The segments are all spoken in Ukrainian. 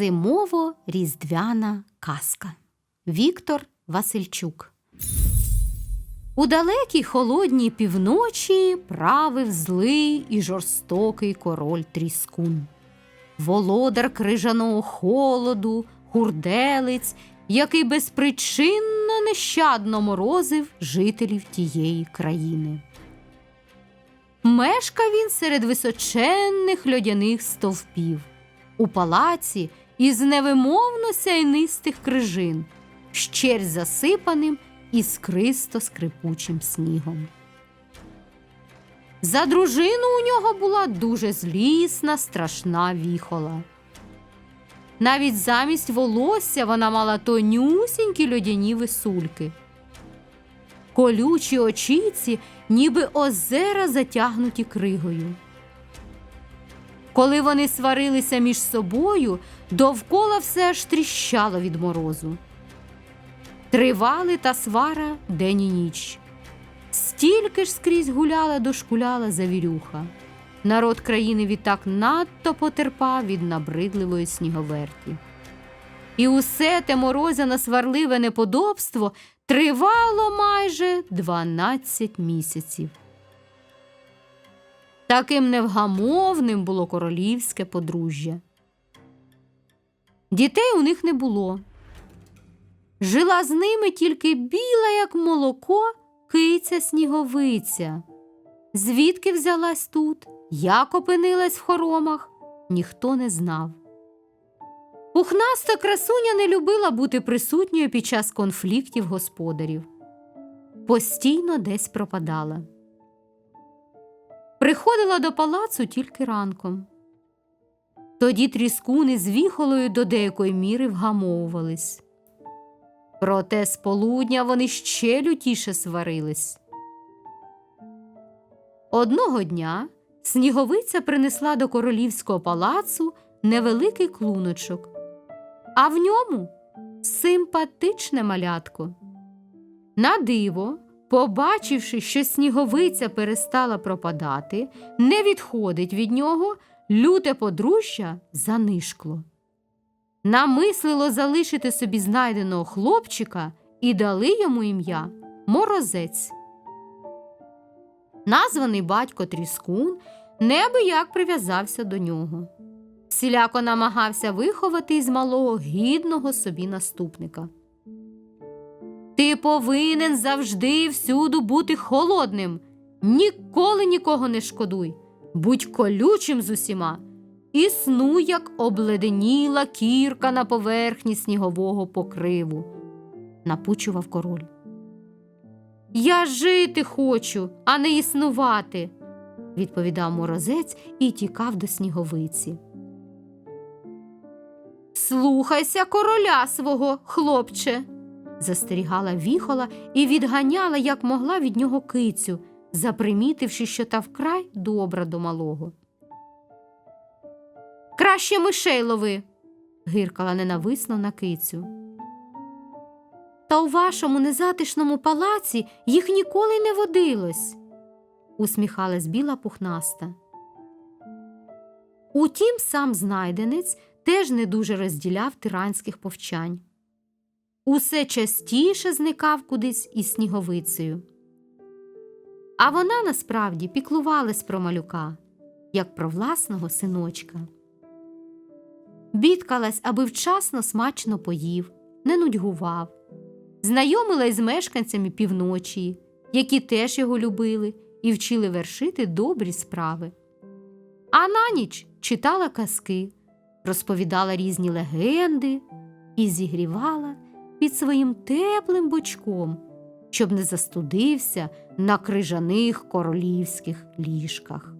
Зимово-різдвяна казка. Віктор Васильчук. У далекій холодній півночі правив злий і жорстокий король Тріскун. Володар крижаного холоду, хурделець, який безпричинно нещадно морозив жителів тієї країни. Мешкав він серед височенних льодяних стовпів у палаці із невимовно сяйнистих крижин, щерь засипаним іскристо скрипучим снігом. За дружину у нього була дуже злісна, страшна віхола. Навіть замість волосся вона мала тонюсінькі льодяні висульки. Колючі очіці, ніби озера затягнуті кригою. Коли вони сварилися між собою, довкола все аж тріщало від морозу. Тривали та свара день і ніч. Стільки ж скрізь гуляла дошкуляла завірюха. Народ країни відтак надто потерпав від набридливої сніговерті. І усе те морозяне сварливе неподобство тривало майже 12 місяців. Таким невгамовним було королівське подружжя. Дітей у них не було. Жила з ними тільки біла, як молоко, киця сніговиця. Звідки взялась тут, як опинилась в хоромах, ніхто не знав. Пухнаста красуня не любила бути присутньою під час конфліктів господарів. Постійно десь пропадала. Приходила до палацу тільки ранком. Тоді тріскуни з віхолою до деякої міри вгамовувались. Проте з полудня вони ще лютіше сварились. Одного дня сніговиця принесла до королівського палацу невеликий клуночок, а в ньому симпатичне малятко. На диво, побачивши, що сніговиця перестала пропадати, не відходить від нього, люте подружжя занишкло. Намислило залишити собі знайденого хлопчика і дали йому ім'я Морозець. Названий батько Тріскун неабияк прив'язався до нього. Всіляко намагався виховати із малого гідного собі наступника. Ти повинен завжди всюду бути холодним, ніколи нікого не шкодуй, будь колючим з усіма, існуй, як обледеніла кірка на поверхні снігового покриву, напучував король. Я жити хочу, а не існувати, відповідав морозець і тікав до сніговиці. Слухайся короля свого, хлопче, застерігала віхола і відганяла, як могла від нього кицю, запримітивши, що та вкрай добра до малого. Краще мишей лови, гиркала ненависно на кицю. Та у вашому незатишному палаці їх ніколи не водилось, усміхалась біла пухнаста. Утім, сам знайденець теж не дуже розділяв тиранських повчань. Усе частіше зникав кудись із сніговицею. А вона насправді піклувалась про малюка, як про власного синочка. Бідкалась, аби вчасно смачно поїв, не нудьгував, знайомилась з мешканцями півночі, які теж його любили і вчили вершити добрі справи. А на ніч читала казки, розповідала різні легенди і зігрівала під своїм теплим бочком, щоб не застудився на крижаних королівських ліжках.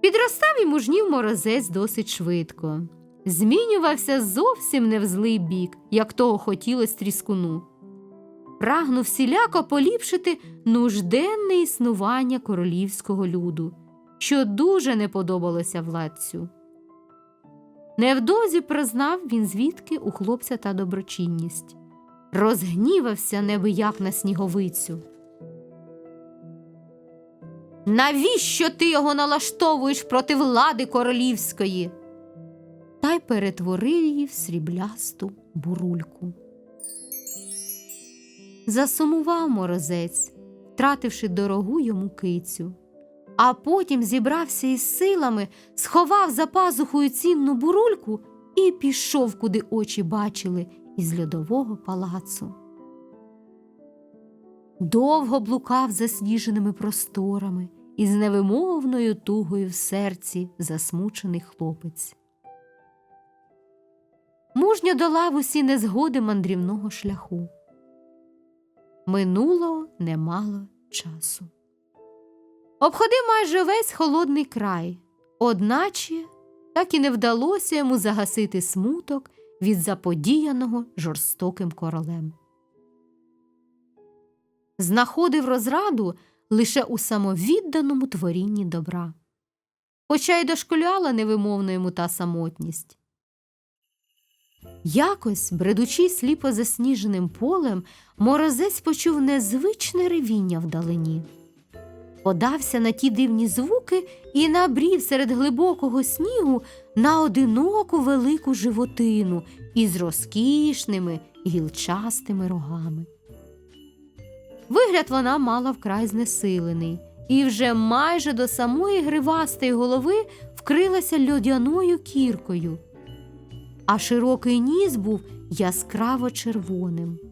Підростав і мужнів морозець досить швидко, змінювався зовсім не в злий бік, як того хотілось тріскуну. Прагнув всіляко поліпшити нужденне існування королівського люду, що дуже не подобалося владцю. Невдовзі прознав він звідки у хлопця та доброчинність. Розгнівався небияк на сніговицю. Навіщо ти його налаштовуєш проти влади королівської? та й перетворив її в сріблясту бурульку. Засумував морозець, втративши дорогу йому кицю, а потім зібрався із силами, сховав за пазухою цінну бурульку і пішов, куди очі бачили, із льодового палацу. Довго блукав засніженими просторами і з невимовною тугою в серці засмучений хлопець. Мужньо долав усі незгоди мандрівного шляху. Минуло немало часу. Обходив майже весь холодний край, одначе так і не вдалося йому загасити смуток від заподіяного жорстоким королем. Знаходив розраду лише у самовідданому творінні добра, хоча й дошкуляла невимовно йому та самотність. Якось, бредучи сліпо засніженим полем, морозець почув незвичне ревіння вдалині. Подався на ті дивні звуки і набрів серед глибокого снігу на одиноку велику животину із розкішними гілчастими рогами. Вигляд вона мала вкрай знесилений, і вже майже до самої гривастої голови вкрилася льодяною кіркою, а широкий ніс був яскраво червоним.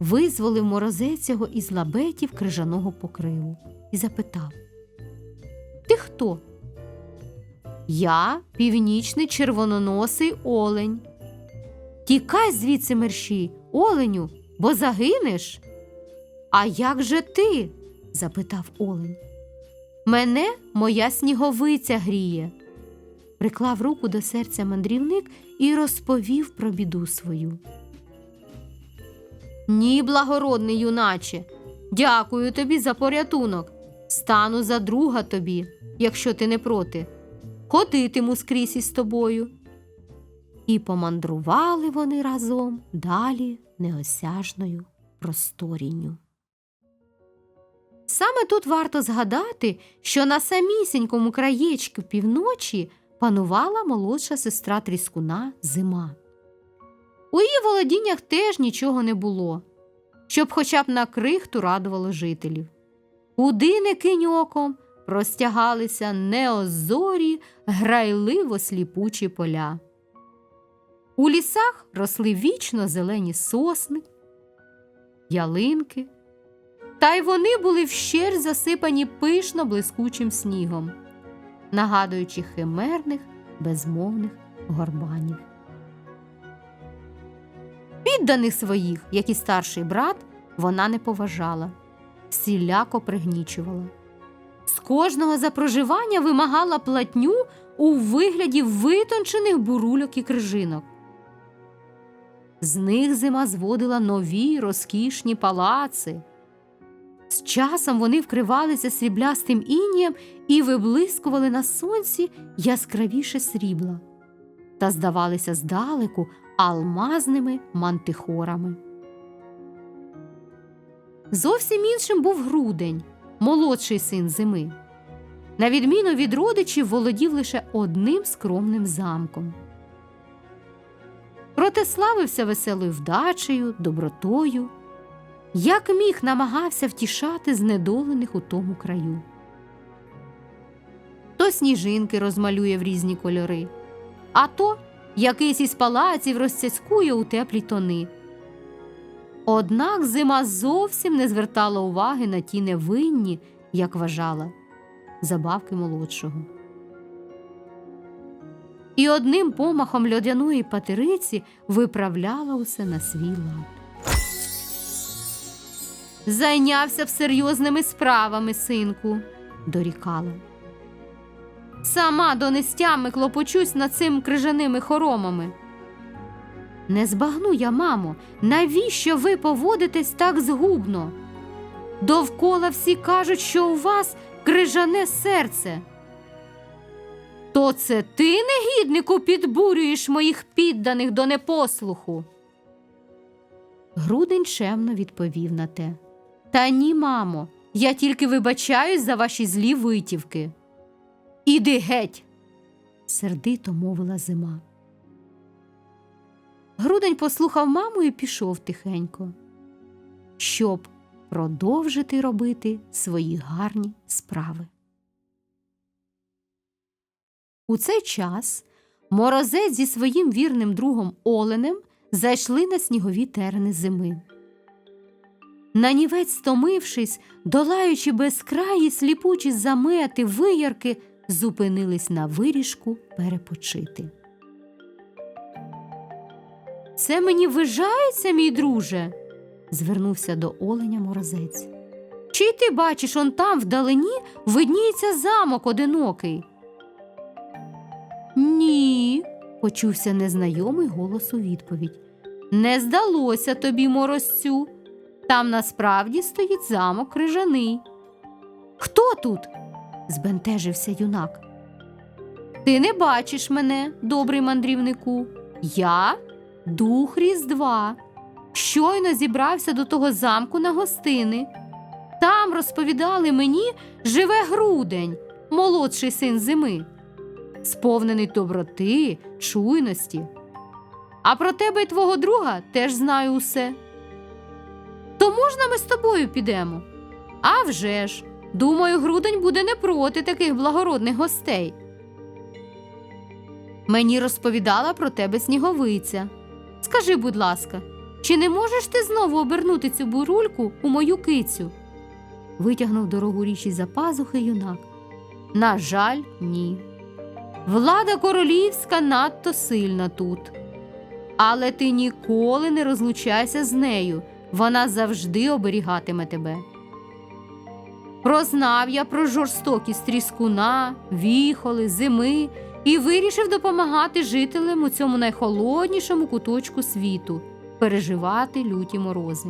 Визволив морозець його із лабетів крижаного покриву і запитав Ти хто? Я північний червононосий олень. Тікай звідси мерщій, оленю, бо загинеш. А як же ти? запитав олень. Мене моя сніговиця гріє. Приклав руку до серця мандрівник і розповів про біду свою. Ні, благородний юначе, дякую тобі за порятунок. Стану за друга тобі, якщо ти не проти. Ходитиму скрізь із тобою. І помандрували вони разом далі неосяжною просторінню. Саме тут варто згадати, що на самісінькому краєчку півночі панувала молодша сестра Тріскуна зима. У її володіннях теж нічого не було, щоб хоча б на крихту радувало жителів. Куди не кинь оком простягалися неозорі, грайливо сліпучі поля. У лісах росли вічно зелені сосни, ялинки, та й вони були вщерть засипані пишно блискучим снігом, нагадуючи химерних, безмовних горбанів. Підданих своїх, як і старший брат, вона не поважала, всіляко пригнічувала. З кожного за проживання вимагала платню у вигляді витончених бурульок і крижинок. З них зима зводила нові розкішні палаци. З часом вони вкривалися сріблястим інієм і виблискували на сонці яскравіше срібла та здавалися здалеку алмазними мантихорами. Зовсім іншим був грудень, молодший син зими. На відміну від родичів, володів лише одним скромним замком. Проте славився веселою вдачею, добротою, як міг намагався втішати знедолених у тому краю. То сніжинки розмалює в різні кольори, а то якийсь із палаців розцяцькує у теплі тони. Однак зима зовсім не звертала уваги на ті невинні, як вважала, забавки молодшого. І одним помахом льодяної патериці виправляла усе на свій лад. Зайнявся б серйозними справами, синку, дорікала. Сама донестями клопочусь над цим крижаними хоромами. Не збагну я, мамо, навіщо ви поводитесь так згубно? Довкола всі кажуть, що у вас крижане серце. То це ти, негіднику, підбурюєш моїх підданих до непослуху. Грудень чемно відповів на те. Та ні, мамо, я тільки вибачаюсь за ваші злі витівки. Іди геть. сердито мовила зима. Грудень послухав маму і пішов тихенько, щоб продовжити робити свої гарні справи. У цей час морозець зі своїм вірним другом Оленем зайшли на снігові терени зими. Нанівець, стомившись, долаючи безкраї сліпучі замети, виярки, зупинились на виріжку перепочити. Це мені вижається, мій друже, звернувся до оленя морозець. Чи ти бачиш, он там вдалині видніється замок одинокий? Ні, почувся незнайомий голос у відповідь. Не здалося тобі, морозцю. Там насправді стоїть замок крижаний. Хто тут? Збентежився юнак. Ти не бачиш мене, добрий мандрівнику. Я дух Різдва. Щойно зібрався до того замку на гостини. Там розповідали мені живе грудень, молодший син зими, сповнений доброти, чуйності. А про тебе і твого друга теж знаю усе. То можна ми з тобою підемо? А вже ж, думаю, грудень буде не проти таких благородних гостей. Мені розповідала про тебе сніговиця. Скажи, будь ласка, чи не можеш ти знову обернути цю бурульку у мою кицю? Витягнув дорогу річ із за пазухи юнак. На жаль, ні. Влада королівська надто сильна тут. Але ти ніколи не розлучайся з нею, вона завжди оберігатиме тебе. Прознав я про жорстокість тріскуна, віхоли, зими і вирішив допомагати жителям у цьому найхолоднішому куточку світу переживати люті морози.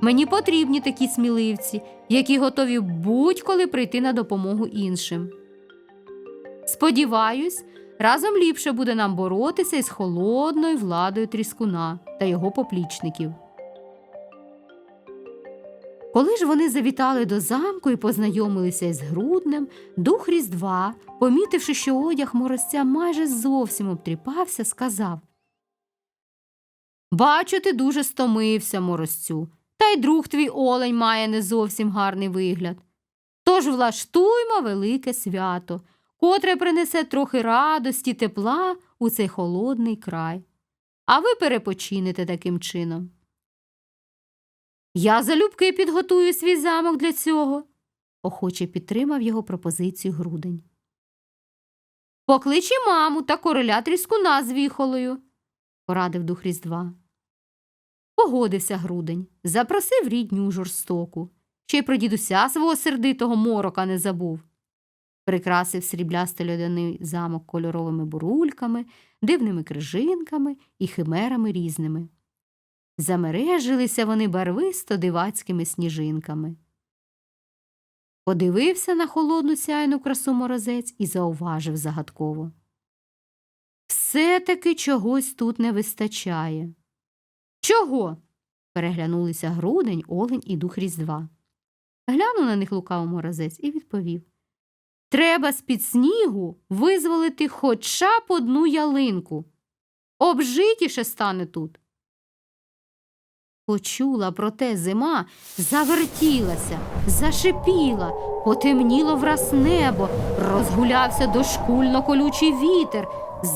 Мені потрібні такі сміливці, які готові будь-коли прийти на допомогу іншим. Сподіваюсь, разом ліпше буде нам боротися із холодною владою тріскуна та його поплічників. Коли ж вони завітали до замку і познайомилися із груднем, дух Різдва, помітивши, що одяг морозця майже зовсім обтріпався, сказав Бачу, ти дуже стомився, морозцю, та й друг твій олень має не зовсім гарний вигляд. Тож влаштуймо велике свято, котре принесе трохи радості, тепла у цей холодний край. А ви перепочинете таким чином. Я залюбки підготую свій замок для цього, охоче підтримав його пропозицію грудень. Покличі маму та короля тріскуна з віхолою, порадив дух Різдва. Погодився грудень, запросив рідню жорстоку, ще й про дідуся свого сердитого морока не забув. Прикрасив сріблястий льодяний замок кольоровими бурульками, дивними крижинками і химерами різними. Замережилися вони барвисто дивацькими сніжинками. Подивився на холодну сяйну красу морозець і зауважив загадково. Все-таки чогось тут не вистачає. Чого? переглянулися грудень, олень і дух Різдва. Глянув на них лукаво морозець і відповів Треба з-під снігу визволити хоча б одну ялинку. Обжитіше стане тут. Почула, проте зима завертілася, зашипіла, потемніло враз небо, розгулявся дошкульно колючий вітер,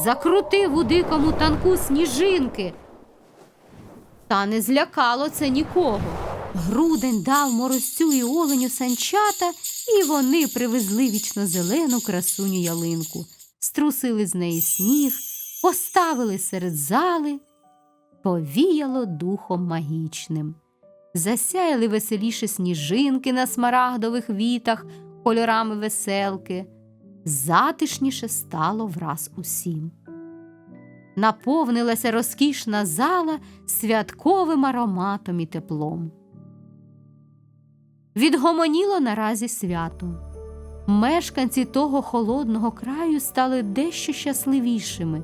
закрутив у дикому танку сніжинки. Та не злякало це нікого. Грудень дав морозцю і оленю санчата, і вони привезли вічно зелену красуню ялинку, струсили з неї сніг, поставили серед зали повіяло духом магічним. Засяяли веселіше сніжинки на смарагдових вітах, кольорами веселки. Затишніше стало враз усім. Наповнилася розкішна зала святковим ароматом і теплом. Відгомоніло наразі свято. Мешканці того холодного краю стали дещо щасливішими.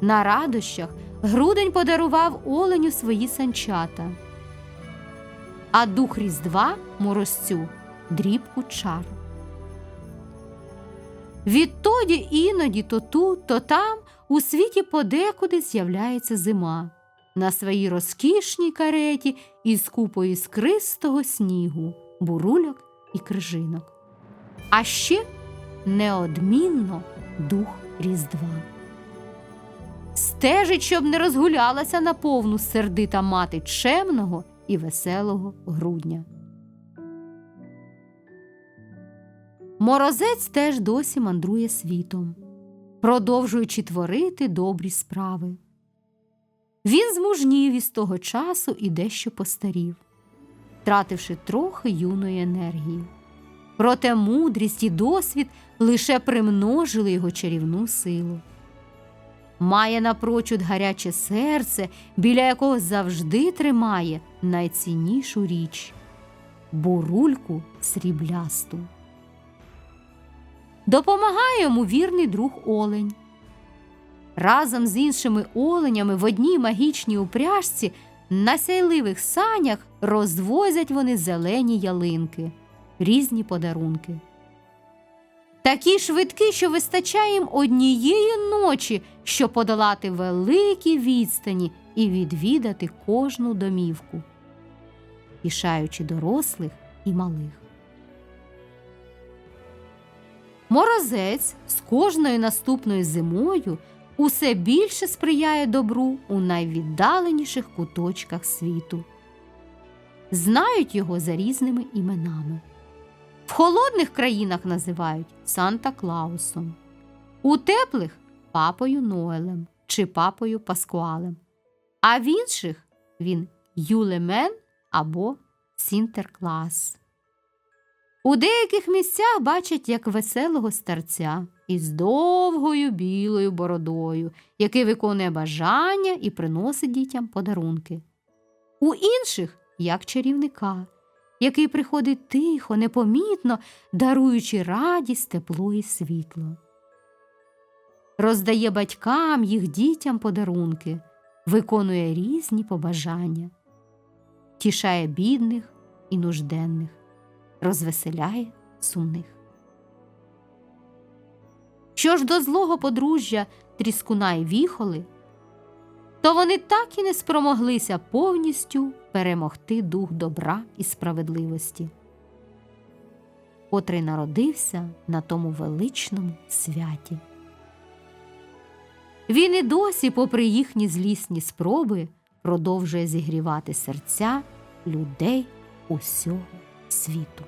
На радощах Грудень подарував оленю свої санчата, а дух Різдва морозцю дрібку чар. Відтоді іноді то тут, то там у світі подекуди з'являється зима на своїй розкішній кареті із купою іскристого снігу, бурульок і крижинок. А ще неодмінно дух Різдва. Стежить, щоб не розгулялася наповну сердита мати чемного і веселого грудня. Морозець теж досі мандрує світом, продовжуючи творити добрі справи. Він змужнів із того часу і дещо постарів, втративши трохи юної енергії. Проте мудрість і досвід лише примножили його чарівну силу. Має напрочуд гаряче серце, біля якого завжди тримає найціннішу річ бурульку сріблясту. Допомагає йому вірний друг Олень. Разом з іншими оленями в одній магічній упряжці на сяйливих санях розвозять вони зелені ялинки, різні подарунки. Такі швидкі, що вистачає їм однієї ночі, щоб подолати великі відстані і відвідати кожну домівку, тішаючи дорослих і малих. Морозець з кожною наступною зимою усе більше сприяє добру у найвіддаленіших куточках світу. Знають його за різними іменами. В холодних країнах називають Санта Клаусом, у теплих папою Ноелем чи папою Паскуалем, а в інших він Юлемен або Сінтерклас. У деяких місцях бачать як веселого старця із довгою білою бородою, який виконує бажання і приносить дітям подарунки. У інших як чарівника, який приходить тихо, непомітно, даруючи радість, тепло і світло. Роздає батькам їх дітям подарунки, виконує різні побажання, тішає бідних і нужденних розвеселяє сумних. Що ж до злого подружжя тріскуна і віхоли, то вони так і не спромоглися повністю перемогти дух добра і справедливості, котрий народився на тому величному святі. Він і досі, попри їхні злісні спроби, продовжує зігрівати серця людей усього світу.